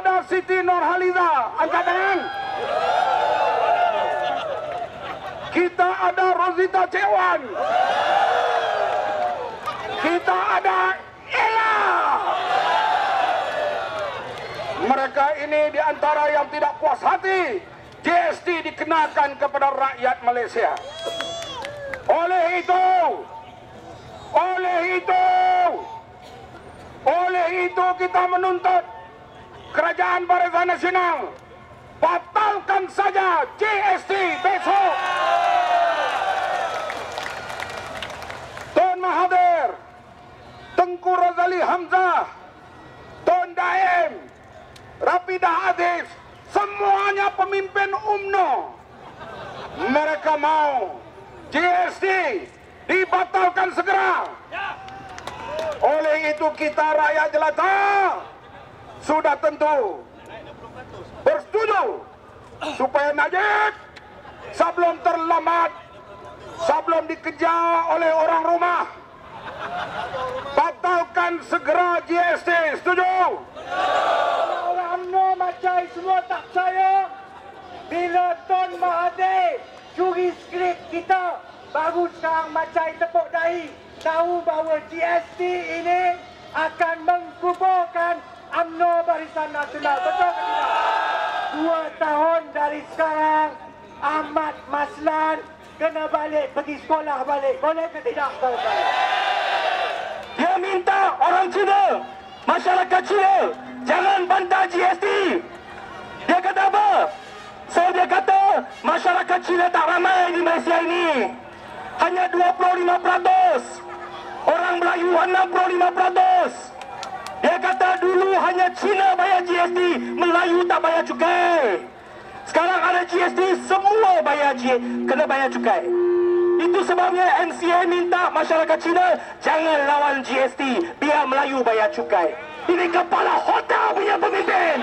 ada Siti Nurhaliza. Angkat tangan. Kita ada Rosita Cewan. Kita ada Ella. Mereka ini di antara yang tidak puas hati GST dikenakan kepada rakyat Malaysia. Oleh itu, oleh itu, oleh itu kita menuntut Kerajaan Barisan Nasional batalkan saja GST besok. Tuan Mahathir, Tengku Razali Hamzah, Tuan Daim, Rapidah Aziz, semuanya pemimpin UMNO. Mereka mau GST dibatalkan segera. Oleh itu kita rakyat jelata sudah tentu. Bersetuju. Supaya Najib sebelum terlambat. Sebelum dikejar oleh orang rumah. Batalkan segera GST setuju? Orang UMNO macam semua tak percaya bila Tun Mahathir curi skrip kita baru sekarang macam tepuk dahi tahu bahawa GST ini akan mengkuburkan UMNO Barisan Nasional. Betul ke tidak? Dua tahun dari sekarang Ahmad Maslan kena balik pergi sekolah balik. Boleh ke tidak? Dia minta orang Cina masyarakat Cina jangan bantah GST dia kata apa so dia kata masyarakat Cina tak ramai di Malaysia ini hanya 25% orang Melayu 65% dia kata dulu hanya Cina bayar GST Melayu tak bayar cukai sekarang ada GST semua bayar GST kena bayar cukai itu sebabnya NCA minta masyarakat Cina jangan lawan GST biar Melayu bayar cukai. Ini kepala hotel punya pemimpin.